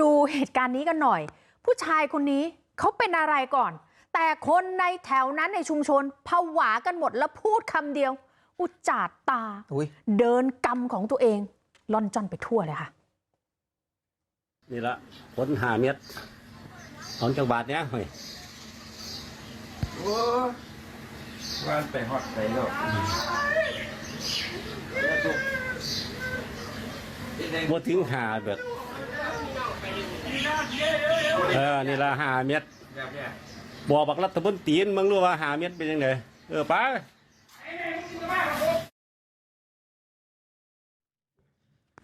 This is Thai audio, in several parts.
ดูเหตุการณ์นี้กันหน่อย ผู้ชายคนนี้เขาเป็นอะไรก่อน แต่คนในแถวนั้นในชุมชนผวากันหมดแล้วพูดคำเดียว อุจจาดตาอุ้ยเดินกรรมของตัวเองล่อนจ้อนไปทั่วเลยค่ะ นี่ละผลหาเม็ดสองจังบาทเนี้ยเฮ้ยโอ้ว่านไปฮอดไปแล้วบ่ถึงหาเบิด เออนี่ละหาเม็ดแบบเนี้ยบอกบักรัฐมนตรีนมึงรู้ว่าหาเม็ดเป็นยังไงเออไป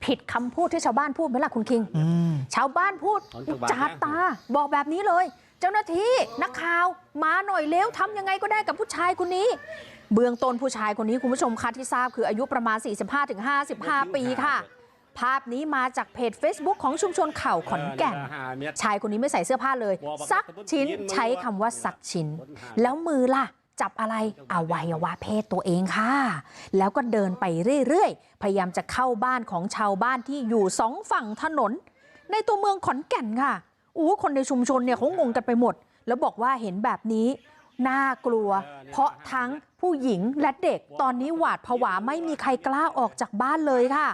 ผิดคำพูดที่ชาวบ้านพูดไหมล่ะคุณคิงอืมชาวบ้านพูดอุจจาตา บอกแบบนี้เลย เจ้าหน้าที่นักข่าวมาหน่อยเร็วทำยังไงก็ได้กับผู้ชายคนนี้ เบื้องต้นผู้ชายคนนี้คุณผู้ชมคะที่ทราบคืออายุประมาณ 45-55 ปีค่ะ ภาพนี้มาจากเพจ Facebook ของชุมชนเข่าขอนแก่นเละหาเม็ดชายคนนี้ไม่ใส่เสื้อผ้าเลยซักชิ้นใช้คำว่าซักชิ้น แล้วมือล่ะ จับอะไรอวัยวะเพศตัวเองค่ะ แล้วก็เดินไปเรื่อยๆ พยายามจะเข้าบ้านของชาวบ้านที่อยู่สองฝั่งถนน ในตัวเมืองขอนแก่นค่ะอู้คนในชุมชนเนี่ยเขางงกันไปหมด แล้วบอกว่าเห็นแบบนี้น่ากลัว เพราะทั้งผู้หญิงและเด็กตอนนี้หวาดผวาไม่มีใครกล้าออกจากบ้านเลยค่ะ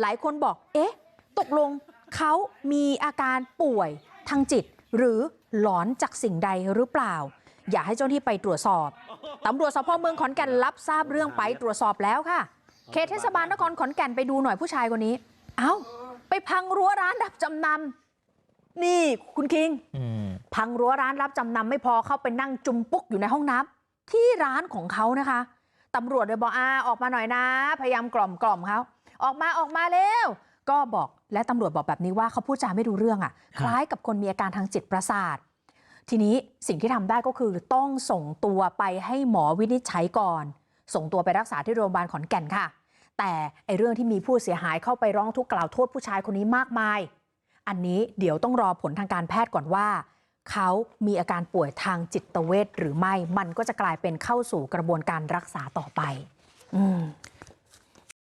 หลายคนบอกเอ๊ะตกลงเขามีอาการป่วยทางจิตหรือหลอนจากสิ่งใดหรือเปล่า อยากให้เจ้าหน้าที่ไปตรวจสอบตำรวจสพเมืองขอนแก่นรับทราบเรื่องไปตรวจสอบแล้วค่ะ เขตเทศบาลนครขอนแก่นไปดูหน่อยผู้ชายคนนี้ เอ้า ไปพังรั้วร้านรับจำนำนี่คุณคิงพังรั้วร้านรับจำนำไม่พอเข้าไปนั่งจุมปุ๊กอยู่ในห้องน้ำที่ร้านของเขานะคะตำรวจเลยบอกอาออกมาหน่อยนะ พยายามกล่อมกล่อมเขา ออกมาออกมาเร็วก็บอกและตำรวจบอกแบบนี้ว่าเขาพูดจาไม่รู้เรื่องอะคล้ายกับคนมีอาการทางจิตประสาททีนี้สิ่งที่ทำได้ก็คือต้องส่งตัวไปให้หมอวินิจฉัยก่อน ส่งตัวไปรักษาที่โรงพยาบาลขอนแก่นค่ะ แต่ไอเรื่องที่มีผู้เสียหายเข้าไปร้องทุกข์กล่าวโทษผู้ชายคนนี้มากมาย อันนี้เดี๋ยวต้องรอผลทางการแพทย์ก่อนว่า เขามีอาการป่วยทางจิตเวชหรือไม่ มันก็จะกลายเป็นเข้าสู่กระบวนการรักษาต่อไป อืม